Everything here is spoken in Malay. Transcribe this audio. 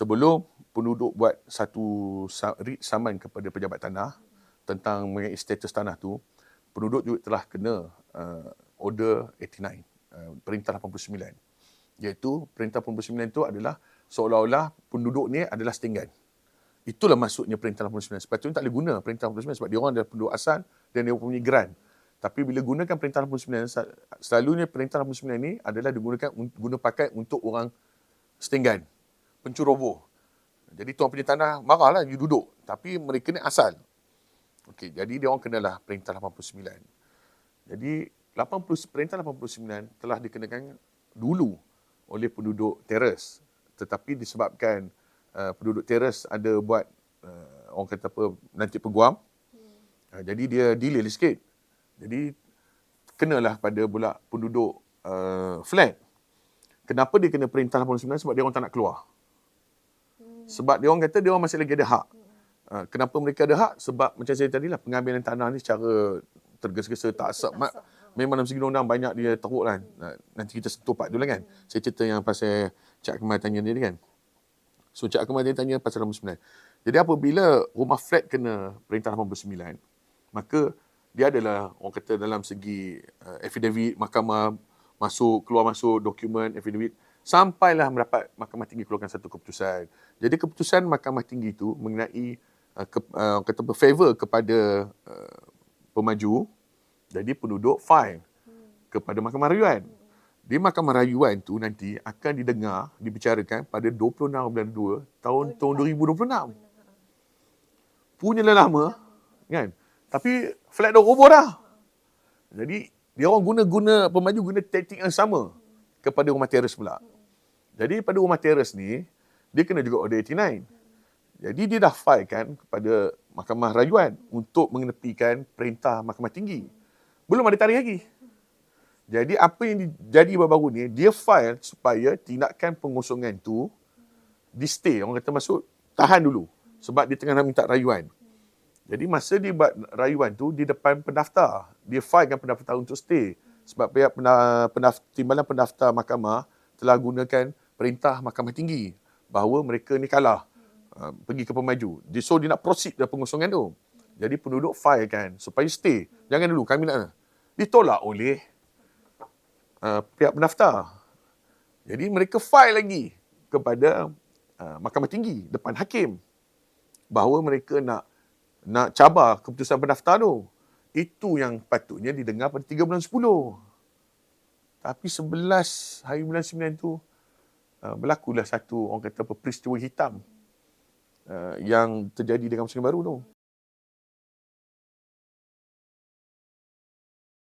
sebelum penduduk buat satu sa- writ saman kepada pejabat tanah tentang mengenai status tanah tu, penduduk juga telah kena uh, order 89, uh, perintah 89. Iaitu perintah 89 itu adalah seolah-olah penduduk ni adalah setinggan. Itulah maksudnya perintah 89. Sepatutnya tak boleh guna perintah 89 sebab dia orang adalah penduduk asal dan dia punya grant. Tapi bila gunakan perintah 89, sel- selalunya perintah 89 ni adalah digunakan un- guna pakai untuk orang setinggan, pencuroboh. Jadi tuan punya tanah marahlah you duduk. Tapi mereka ni asal. Okey, jadi dia orang kenalah perintah 89. Jadi 80 perintah 89 telah dikenakan dulu oleh penduduk teres. Tetapi disebabkan uh, penduduk teres ada buat uh, orang kata apa nanti peguam. Uh, jadi dia delay sikit. Jadi kenalah pada pula penduduk uh, flat. Kenapa dia kena perintah 89 sebab dia orang tak nak keluar. Sebab dia orang kata dia orang masih lagi ada hak. Uh, kenapa mereka ada hak? Sebab macam saya tadi lah pengambilan tanah ni secara tergesa-gesa tak asap. Mak, memang dalam segi undang banyak dia teruk kan. Uh, nanti kita sentuh part lah kan. Saya cerita yang pasal Cak Kemal tanya tadi kan. So Cak Kemal dia tanya pasal 89. Jadi apabila rumah flat kena perintah 89, maka dia adalah orang kata dalam segi uh, affidavit mahkamah masuk keluar masuk dokumen affidavit sampailah mendapat mahkamah tinggi keluarkan satu keputusan. Jadi keputusan mahkamah tinggi itu mengenai uh, ke, uh, kata favor kepada uh, pemaju jadi penduduk fine kepada mahkamah rayuan. Di mahkamah rayuan tu nanti akan didengar dibicarakan pada 26 bulan 2 tahun tahun 2026. Punya dah lama kan. Tapi flat dah roboh dah. Jadi dia orang guna-guna pemaju guna taktik yang sama kepada rumah teres pula. Jadi pada rumah teres ni dia kena juga order 89. Jadi dia dah file kan kepada mahkamah rayuan untuk mengenepikan perintah mahkamah tinggi. Belum ada tarikh lagi. Jadi apa yang jadi baru-baru ni dia file supaya tindakan pengosongan tu di stay orang kata masuk tahan dulu sebab dia tengah nak minta rayuan. Jadi masa dia buat rayuan tu di depan pendaftar, dia filekan pendaftar untuk stay sebab pihak pendaftar, timbalan pendaftar mahkamah telah gunakan perintah mahkamah tinggi bahawa mereka ni kalah uh, pergi ke pemaju. Dia so dia nak proceed dengan pengosongan tu. Jadi penduduk file kan supaya stay. Jangan dulu kami nak ditolak oleh uh, pihak pendaftar. Jadi mereka file lagi kepada uh, mahkamah tinggi depan hakim bahawa mereka nak nak cabar keputusan pendaftar tu. Itu yang patutnya didengar pada 3 bulan 10. Tapi 11 hari bulan 9 tu uh, berlakulah satu orang kata apa peristiwa hitam uh, yang terjadi dengan Muslim Baru tu.